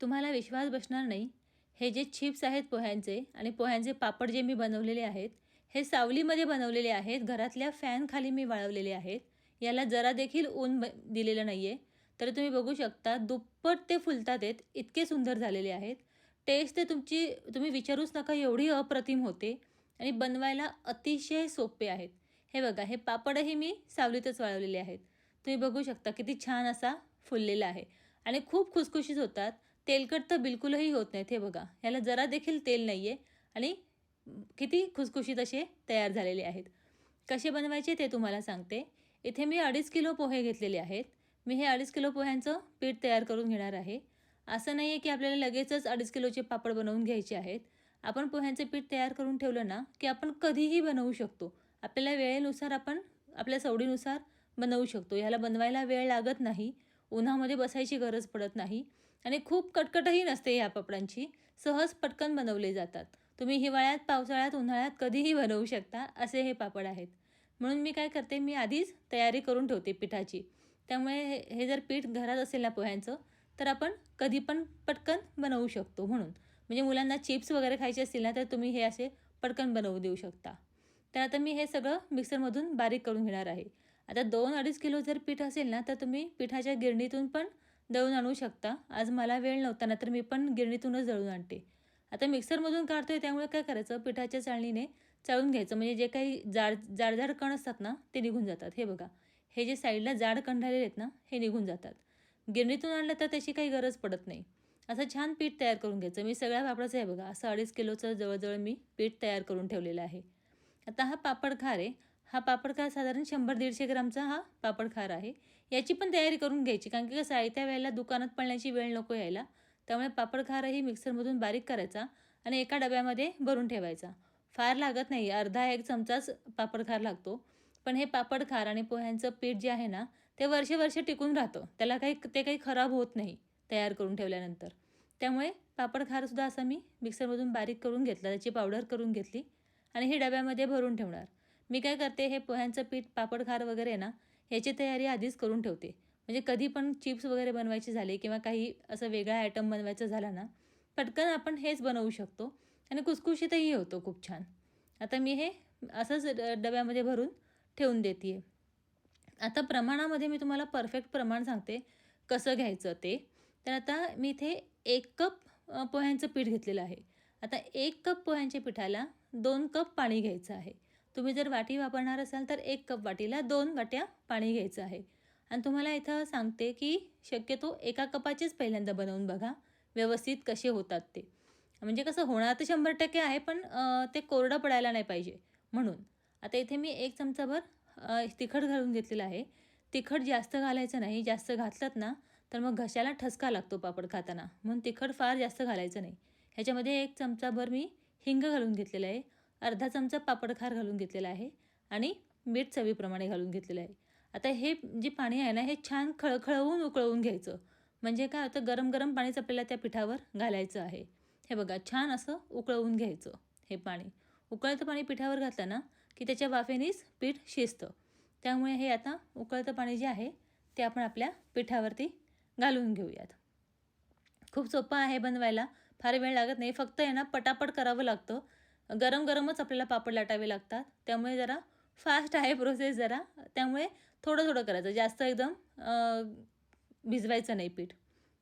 तुम्हाला विश्वास बसणार नाही. हे जे चिप्स आहेत पोह्यांचे आणि पोह्यांचे पापड जे मी बनवलेले आहेत हे सावलीमध्ये बनवलेले आहेत. घरातल्या फॅनखाली मी वाळवलेले आहेत. याला जरा देखील ऊन ब दिलेलं नाही आहे तर तुम्ही बघू शकता दुप्पट ते फुलतात आहेत इतके सुंदर झालेले आहेत. टेस्ट ते तुमची तुम्ही विचारूच नका एवढी अप्रतिम होते. आणि बनवायला अतिशय सोपे आहेत. हे बघा हे पापडही मी सावलीतच वाळवलेले आहेत. तुम्ही बघू शकता किती छान असा फुललेला आहे. आणि खूप खुसखुशीत होतात. तेलकट तर बिलकुलही होत नाहीत हे बघा. ह्याला जरा देखील तेल नाही आहे आणि किती खुसखुशीत असे तयार झालेले आहेत. कसे बनवायचे ते तुम्हाला सांगते. इथे मी अडीच किलो पोहे घेतलेले आहेत. मी हे अडीच किलो पोह्यांचं पीठ तयार करून घेणार आहे. असं नाही आहे की आपल्याला लगेचच अडीच किलोचे पापड बनवून घ्यायचे आहेत. आपण पोह्यांचं पीठ तयार करून ठेवलं ना की आपण कधीही बनवू शकतो. आपल्याला वेळेनुसार आपण आपल्या सवडीनुसार बनवू शकतो. ह्याला बनवायला वेळ लागत नाही. उन्हामध्ये बसायची गरज पडत नाही. आणि खूप कटकटही नसते ह्या पापडांची. सहज पटकन बनवले जातात. तुम्ही हिवाळ्यात पावसाळ्यात उन्हाळ्यात कधीही बनवू शकता असे हे पापड आहेत. म्हणून मी काय करते मी आधीच तयारी करून ठेवते पिठाची. त्यामुळे हे हे जर पीठ घरात असेल ना पोह्यांचं तर आपण कधी पण पटकन बनवू शकतो म्हणून. म्हणजे मुलांना चिप्स वगैरे खायचे असतील ना तर तुम्ही हे असे पटकन बनवू देऊ शकता. तर आता मी हे सगळं मिक्सरमधून बारीक करून घेणार आहे. आता दोन अडीच किलो जर पीठ असेल ना तर तुम्ही पिठाच्या गिरणीतून पण दळून आणू शकता. आज मला वेळ नव्हता ना तर मी पण गिरणीतूनच दळून आणते. आता मिक्सरमधून काढतोय त्यामुळे काय करायचं? पिठाच्या चाळणीने चाळून घ्यायचं. म्हणजे जे काही जाड जाडजाड कण असतात ना ते निघून जातात. हे बघा. हे जे साईडला जाड कण राहिलेले आहेत ना हे निघून जातात. गिरणीतून आणलं तर त्याची काही गरज पडत नाही. असं छान पीठ तयार करून घ्यायचं. मी सगळ्या पापडाचं आहे बघा असं अडीच किलोचं जवळजवळ मी पीठ तयार करून ठेवलेलं आहे. आता हा पापड खार आहे हा पापड खार साधारण शंभर दीडशे ग्रामचा हा पापड खार आहे. याची पण तयारी करून घ्यायची कारण की कसं आहे त्या वेळेला दुकानात पळण्याची वेळ नको यायला. त्यामुळे पापड खारही मिक्सरमधून बारीक करायचा आणि एका डब्यामध्ये भरून ठेवायचा. फार लागत नाही अर्धा एक चमचाच पापड खार लागतो. पण हे पापड खार आणि पोह्यांचं पीठ जे आहे ना ते वर्षवर्ष टिकून राहतं. त्याला काही ते काही खराब होत नाही तयार करून ठेवल्यानंतर. त्यामुळे पापड खारसुद्धा असं मी मिक्सरमधून बारीक करून घेतला त्याची पावडर करून घेतली आणि हे डब्यामध्ये भरून ठेवणार. मी काय करते हे पोह्यांचं पीठ पापड खार वगैरे ना ह्याची तयारी आधीच करून ठेवते. म्हणजे कधी पण चिप्स वगैरे बनवायचे झाले किंवा काही असं वेगळा आयटम बनवायचा झाला ना पटकन आपण हेच बनवू शकतो आणि कुसकुशीतही होतो खूप छान. आता मी हे असंच डब्यामध्ये भरून ठेवून देते आहे आता प्रमाणामध्ये मी तुम्हाला परफेक्ट प्रमाण सांगते कसं घ्यायचं ते. तर आता मी इथे एक कप पोह्यांचं पीठ घेतलेलं आहे. आता एक कप पोह्यांच्या पिठाला दोन कप पाणी घ्यायचं आहे. तुम्ही जर वाटी वापरणार असाल तर एक कप वाटीला दोन वाट्या पाणी घ्यायचं आहे. आणि तुम्हाला इथं सांगते की शक्यतो एका कपाचेच पहिल्यांदा बनवून बघा व्यवस्थित कसे होतात ते. म्हणजे कसं होणार तर शंभर टक्के आहे पण ते कोरडं पडायला नाही पाहिजे म्हणून. आता इथे मी एक चमचाभर तिखट घालून घेतलेलं आहे. तिखट जास्त घालायचं नाही जास्त घातलंत ना तर मग घशाला ठसका लागतो पापड खाताना. म्हणून तिखट फार जास्त घालायचं नाही. ह्याच्यामध्ये एक चमचाभर मी हिंग घालून घेतलेलं आहे. अर्धा चमचा पापडखार घालून घेतलेला आहे आणि मीठ चवीप्रमाणे घालून घेतलेलं आहे. आता हे जे पाणी आहे ना हे छान खळखळवून उकळवून घ्यायचं. म्हणजे काय होतं गरम गरम पाणीच आपल्याला त्या पिठावर घालायचं आहे. हे बघा छान असं उकळवून घ्यायचं हे पाणी. उकळतं पाणी पिठावर घातलं ना की त्याच्या वाफेनेच पीठ शिजतं. त्यामुळे हे आता उकळतं पाणी जे आहे ते आपण आपल्या पिठावरती घालून घेऊयात. खूप सोपं आहे बनवायला. फार वेळ लागत नाही. फक्त आहे ना पटापट करावं लागतं. गरम गरमच आपल्याला पापड लाटावे लागतात. त्यामुळे जरा फास्ट आहे प्रोसेस जरा. त्यामुळे थोडं थोडं करायचं. जास्त एकदम भिजवायचं नाही पीठ.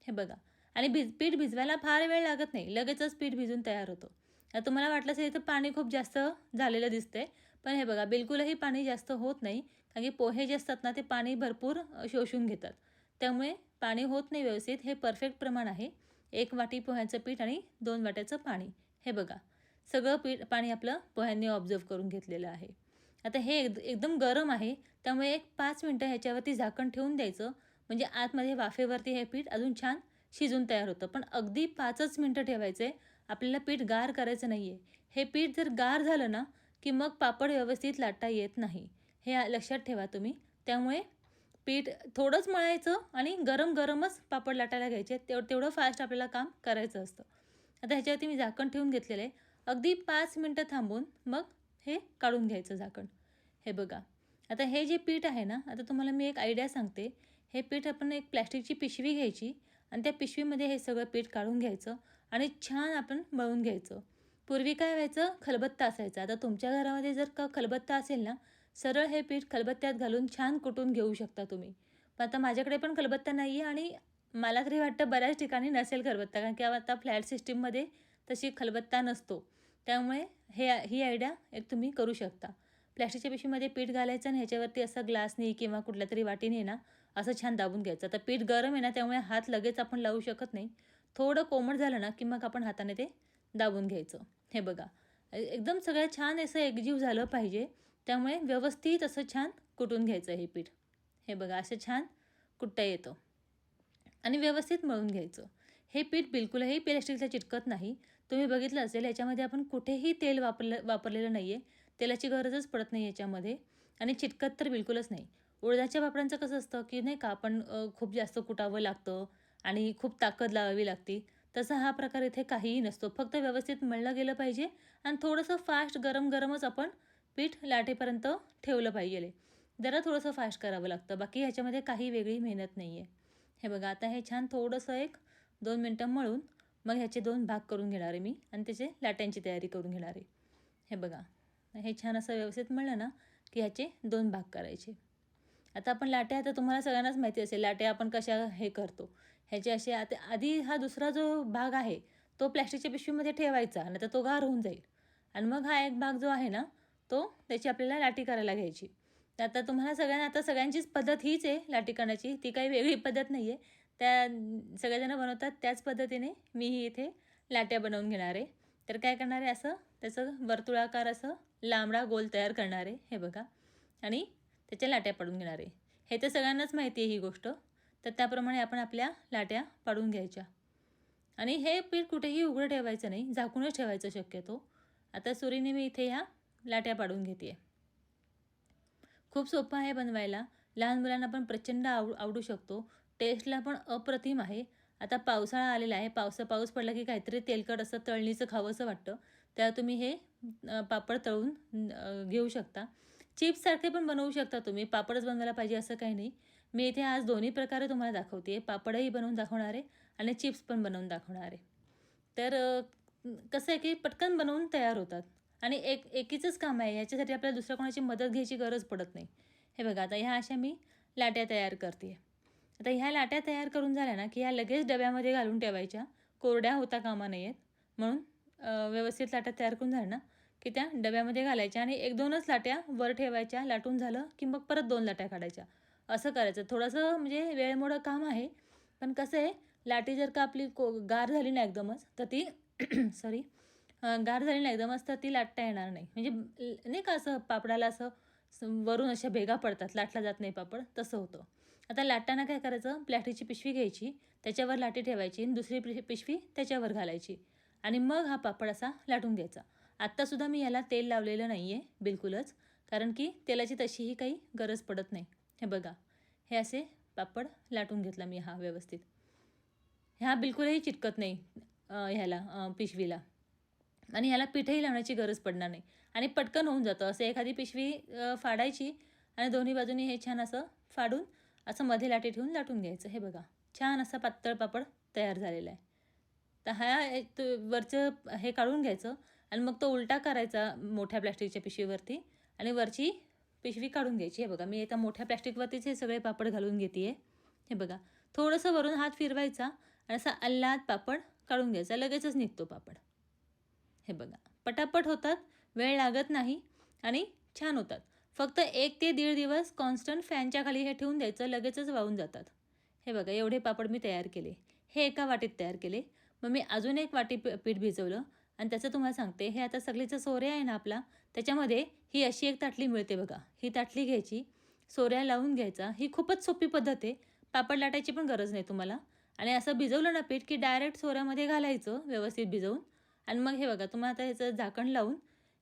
हे बघा. आणि भिज पीठ भिजवायला फार वेळ लागत नाही. लगेचच पीठ भिजून तयार होतो. आता तुम्हाला वाटलं असेल इथं पाणी खूप जास्त झालेलं दिसते पण हे बघा बिलकुलही पाणी जास्त होत नाही. कारण की पोहे जे असतात ना ते पाणी भरपूर शोषून घेतात. त्यामुळे पाणी होत नाही व्यवस्थित. हे परफेक्ट प्रमाण आहे. एक वाटी पोह्यांचं पीठ आणि दोन वाट्याचं पाणी. हे बघा. सगळं पीठ पाणी आपलं पोह्यांनी ऑब्झर्व करून घेतलेलं आहे. आता हे एक एकदम गरम आहे त्यामुळे एक पाच मिनटं ह्याच्यावरती झाकण ठेवून द्यायचं. म्हणजे आतमध्ये वाफेवरती हे पीठ अजून छान शिजून तयार होतं. पण अगदी पाचच मिनटं ठेवायचं आहे आपल्याला पीठ गार करायचं नाही आहे हे पीठ जर गार झालं ना की मग पापड व्यवस्थित लाटता येत नाही. हे लक्षात ठेवा तुम्ही. त्यामुळे पीठ थोडंच मळायचं आणि गरम गरमच पापड लाटायला घ्यायचे. तेव तेवढं फास्ट आपल्याला काम करायचं असतं. आता ह्याच्यावरती मी झाकण ठेवून घेतलेलं आहे. अगदी पाच मिनटं थांबून मग हे काढून घ्यायचं झाकण. हे बघा. आता हे जे पीठ आहे ना आता तुम्हाला मी एक आयडिया सांगते. हे पीठ आपण एक प्लॅस्टिकची पिशवी घ्यायची आणि त्या पिशवीमध्ये हे सगळं पीठ काढून घ्यायचं आणि छान आपण मळून घ्यायचं. पूर्वी काय व्हायचं? खलबत्ता असायचा. आता तुमच्या घरामध्ये जर का खलबत्ता असेल ना सरळ हे पीठ खलबत्त्यात घालून छान कुटून घेऊ शकता तुम्ही. पण आता माझ्याकडे पण खलबत्ता नाही आहे आणि मला तरी वाटतं बऱ्याच ठिकाणी नसेल खलबत्ता कारण की आता फ्लॅट सिस्टीममध्ये तशी खलबत्ता नसतो. त्यामुळे हे ही आयडिया एक तुम्ही करू शकता. प्लॅस्टिकच्या पिशवीमध्ये पीठ घालायचं आणि ह्याच्यावरती असं ग्लासनी किंवा कुठल्या तरी वाटीने ना असं छान दाबून घ्यायचं. आता पीठ गरम आहे ना त्यामुळे हात लगेच आपण लावू शकत नाही. थोडं कोमट झालं ना की मग आपण हाताने ते दाबून घ्यायचं. हे बघा. एकदम सगळं छान असं एकजीव झालं पाहिजे. त्यामुळे व्यवस्थित असं छान कुटून घ्यायचं हे पीठ. हे बघा असं छान कुटता येतं. आणि व्यवस्थित मळून घ्यायचं. हे पीठ बिलकुलही प्लॅस्टिकला चिटकत नाही. तुम्ही बघितलं असेल याच्यामध्ये आपण कुठेही तेल वापरलं वापरलेलं नाही आहे तेलाची गरजच पडत नाही याच्यामध्ये. आणि चिटकत तर बिलकुलच नाही. उडदाच्या पापडांचं कसं असतं की नाही का आपण खूप जास्त कुटावं लागतं आणि खूप ताकद लावावी लागते. तसा हा प्रकार इथे काहीही नसतो. फक्त व्यवस्थित मळलं गेलं पाहिजे आणि थोडंसं फास्ट गरम गरमच आपण पीठ लाटेपर्यंत ठेवलं पाहिजे. जरा थोडंसं फास्ट करावं लागतं. बाकी ह्याच्यामध्ये काही वेगळी मेहनत नाही आहे हे बघा आता हे छान थोडंसं एक दोन मिनटं मळून मग ह्याचे दोन भाग करून घेणार आहे मी आणि त्याचे लाट्यांची तयारी करून घेणार आहे. हे बघा हे छान असं व्यवस्थित मळलं ना की ह्याचे दोन भाग करायचे. आता आपण लाट्या आता तुम्हाला सगळ्यांनाच माहिती असेल लाट्या आपण कशा हे करतो. ह्याचे असे आता आधी हा दुसरा जो भाग आहे तो प्लॅस्टिकच्या पिशवीमध्ये ठेवायचा नाही तर तो गार होऊन जाईल. आणि मग हा एक भाग जो आहे ना तो त्याची आपल्याला लाटी करायला घ्यायची. तर आता तुम्हाला सगळ्यांना आता सगळ्यांचीच पद्धत हीच आहे लाटी करण्याची. ती काही वेगळी पद्धत नाही आहे त्या सगळेजणं बनवतात त्याच पद्धतीने मीही इथे लाट्या बनवून घेणार आहे. तर काय करणार आहे असं त्याचं वर्तुळाकार असं लांबडा गोल तयार करणार आहे हे बघा. आणि त्याच्या लाट्या पाडून घेणार आहे. हे तर सगळ्यांनाच माहिती आहे ही गोष्ट. तर त्याप्रमाणे आपण आपल्या लाट्या पाडून घ्यायच्या. आणि हे पीठ कुठेही उघडं ठेवायचं नाही झाकूनच ठेवायचं शक्यतो. आता सुरीने मी इथे ह्या लाट्या पाडून घेते खूप सोपं आहे बनवायला. लहान मुलांना पण प्रचंड आवड आवडू शकतो. टेस्टला पण अप्रतिम आहे. आता पावसाळा आलेला आहे. पावसा पाऊस पडला की काहीतरी तेलकट असं तळणीचं खावंसं वाटतं. त्या तुम्ही हे पापड तळून घेऊ शकता. चिप्ससारखे पण बनवू शकता तुम्ही. पापडच बनवायला पाहिजे असं काही नाही. मी इथे आज दोन्ही प्रकारे तुम्हाला दाखवते. पापडही बनवून दाखवणार आहे आणि चिप्स पण बनवून दाखवणार. आहे तर कसं आहे की पटकन बनवून तयार होतात. आणि एक एकीचंच काम आहे. याच्यासाठी आपल्याला दुसऱ्या कोणाची मदत घ्यायची गरज पडत नाही. हे बघा आता ह्या अशा मी लाट्या तयार करते. आता ह्या लाट्या तयार करून झाल्या ना की ह्या लगेच डब्यामध्ये घालून ठेवायच्या. कोरड्या होता कामा नाही आहेत म्हणून व्यवस्थित लाट्या तयार करून झाल्या ना की त्या डब्यामध्ये घालायच्या आणि एक दोनच लाट्या वर ठेवायच्या. लाटून झालं की मग परत दोन लाट्या काढायच्या. असं करायचं. थोडंसं म्हणजे वेळमोडं काम आहे. पण कसं आहे लाटी जर का आपली को गार झाली ना एकदमच तर ती सॉरी गार झाली ना एकदमच तर ती लाटता येणार नाही. म्हणजे नाही का असं पापडाला असं वरून अशा भेगा पडतात. लाटला जात नाही पापड. तसं होतं. आता लाटताना काय करायचं? प्लॅस्टिकची पिशवी घ्यायची त्याच्यावर लाटी ठेवायची आणि दुसरी पिशवी त्याच्यावर घालायची. आणि मग हा पापड असा लाटून द्यायचा आत्तासुद्धा मी याला तेल लावलेलं नाही आहे बिलकुलच कारण की तेलाची तशीही काही गरज पडत नाही. हे बघा हे असे पापड लाटून घेतला मी हा व्यवस्थित. ह्या बिलकुलही चिटकत नाही ह्याला पिशवीला. आणि ह्याला पिठही लावण्याची गरज पडणार नाही. आणि पटकन होऊन जातं. असं एखादी पिशवी फाडायची आणि दोन्ही बाजूनी हे छान असं फाडून असं मध्ये लाटी ठेवून लाटून घ्यायचं. हे बघा छान असा पातळ पापड तयार झालेला आहे. तर हा वरचं हे काढून घ्यायचं आणि मग तो उलटा करायचा मोठ्या प्लॅस्टिकच्या पिशवीवरती आणि वरची पिशवी काढून घ्यायची. हे बघा मी आता मोठ्या प्लॅस्टिकवरतीच हे सगळे पापड घालून घेते हे बघा थोडंसं वरून हात फिरवायचा आणि असा अल्लाद पापड काढून घ्यायचा. लगेचच निघतो पापड. हे बघा पटापट होतात वेळ लागत नाही आणि छान होतात. फक्त एक ते दीड दिवस कॉन्स्टंट फॅनच्या खाली हे ठेवून द्यायचं लगेचच वाहून जातात. हे बघा एवढे पापड मी तयार केले. हे एका वाटीत तयार केले. मग मी अजून एक वाटी पीठ भिजवलं. आणि त्याचं तुम्हाला सांगते हे आता सगळीचं सोरे आहे ना आपला त्याच्यामध्ये ही अशी एक ताटली मिळते बघा. ही ताटली घ्यायची सोऱ्या लावून घ्यायचा. ही खूपच सोपी पद्धत आहे. पापड लाटायची पण गरज नाही तुम्हाला. आणि असं भिजवलं ना पीठ की डायरेक्ट सोऱ्यामध्ये घालायचं व्यवस्थित भिजवून. आणि मग हे बघा तुम्हाला आता ह्याचं झाकण लावून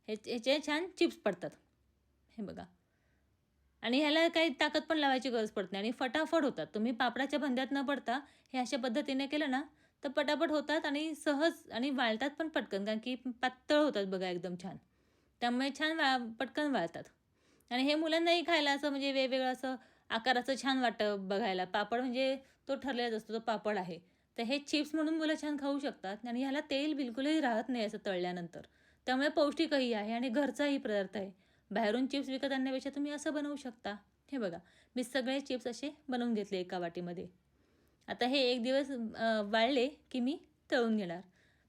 हे ह्याचे छान चिप्स पडतात. हे बघा. आणि ह्याला काही ताकद पण लावायची गरज पडत नाही. आणि फटाफट होतात. तुम्ही पापडाच्या भंद्यात न पडता हे अशा पद्धतीने केलं ना तर पटापट होतात आणि सहज आणि वाळतात पण पटकन. कारण की पातळ होतात बघा एकदम छान. त्यामुळे छान वा पटकन वाळतात. आणि हे मुलांनाही खायला असं म्हणजे वेगवेगळं असं आकाराचं छान वाटतं बघायला. पापड म्हणजे तो ठरलेलाच असतो तो पापड आहे. तर हे चिप्स म्हणून मुलं छान खाऊ शकतात. आणि ह्याला तेल बिलकुलही राहत नाही असं तळल्यानंतर. त्यामुळे पौष्टिकही आहे आणि घरचाही पदार्थ आहे. बाहेरून चिप्स विकत आणण्यापेक्षा तुम्ही असं बनवू शकता. हे बघा मी सगळे चिप्स असे बनवून घेतले एका वाटीमध्ये. आता हे एक दिवस वाळले की मी तळून घेणार.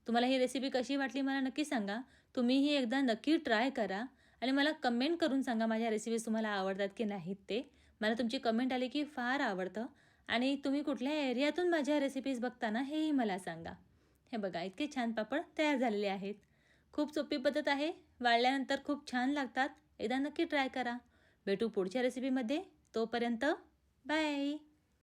तुम्हाला ही रेसिपी कशी वाटली मला नक्की सांगा. तुम्हीही एकदा नक्की ट्राय करा आणि मला कमेंट करून सांगा माझ्या रेसिपीज तुम्हाला आवडतात की नाहीत ते. मला तुमची कमेंट आली की फार आवडतं. आणि तुम्ही कुठल्या एरियातून माझ्या रेसिपीज बघताना हेही मला सांगा. हे बघा इतके छान पापड तयार झालेले आहेत. खूप सोपी पद्धत आहे. वाळल्यानंतर खूप छान लागतात. एकदा नक्की ट्राय करा. भेटू पुढच्या रेसिपीमध्ये तोपर्यंत बाय